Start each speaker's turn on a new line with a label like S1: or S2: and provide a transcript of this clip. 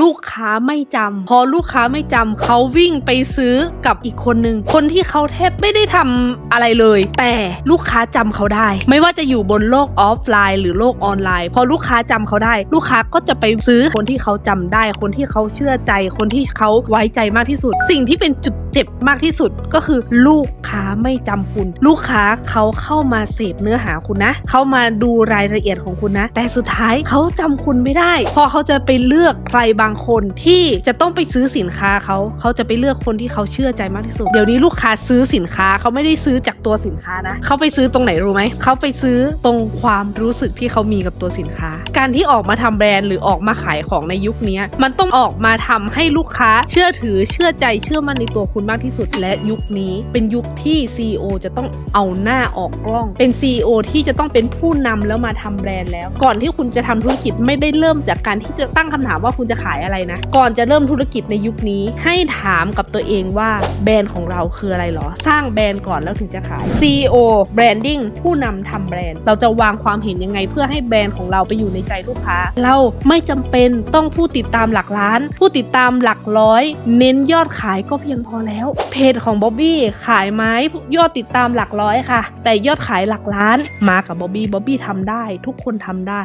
S1: ลูกค้าไม่จำพอลูกค้าไม่จำเขาวิ่งไปซื้อกับอีกคนนึง คนที่เขาแทบไม่ได้ทำอะไรเลย แต่ลูกค้าจำเขาได้ ไม่ว่าจะอยู่บนโลกออฟไลน์ หรือโลกออนไลน์ พอลูกค้าจำเขาได้ ลูกค้าก็จะไปซื้อคนที่เขาจำได้ คนที่เขาเชื่อใจ คนที่เขาไว้ใจมากที่สุด สิ่งที่เป็นจุด จ็บมากที่สุดก็คือลูกค้าไม่จำคุณ ลูกค้าเขาเข้ามาเสพเนื้อหาคุณนะเขามาดูรายละเอียดของคุณนะ แต่สุดท้ายเขาจำคุณไม่ได้ พอเขาจะไปเลือกใครบางคนที่จะต้องไปซื้อสินค้าเขาเขาจะไปเลือกคนที่เขาเชื่อใจมากที่สุด เดี๋ยวนี้ลูกค้าซื้อสินค้าเขาไม่ได้ซื้อจากตัวสินค้านะเขาไปซื้อตรงไหนรู้ไหมเขาไปซื้อตรงความรู้สึกที่เขามีกับตัวสินค้า การที่ออกมาทำแบรนด์หรือออกมาขายของในยุคนี้มันต้องออกมาทำให้ลูกค้าเชื่อถือเชื่อใจเชื่อมั่นในตัวคุณมากที่สุด และยุคนี้เป็นยุคที่ CEO จะต้องเอาหน้าออกกล้อง เป็น CEO ที่จะต้องเป็นผู้นำแล้วมาทำแบรนด์แล้ว ก่อนที่คุณจะทำธุรกิจไม่ได้เริ่มจากการที่จะตั้งคำถามว่าคุณจะขายอะไรนะ ก่อนจะเริ่มธุรกิจในยุคนี้ ให้ถามกับตัวเองว่าแบรนด์ของเราคืออะไรหรอ สร้างแบรนด์ก่อนแล้วถึงจะขาย CEO Branding ผู้นำทำแบรนด์ เราจะวางความเห็นยังไงเพื่อให้แบรนด์ของเราไปอยู่ในใจลูกค้า เราไม่จำเป็นต้องผู้ติดตามหลักล้าน ผู้ติดตามหลักร้อย เน้นยอดขายก็เพียงพอแล้ว เพจของบ๊อบบี้ขายไม้ยอดติดตามหลักร้อยค่ะ แต่ยอดขายหลักล้านมากับบ๊อบบี้บ๊อบบี้ทำได้ ทุกคนทำได้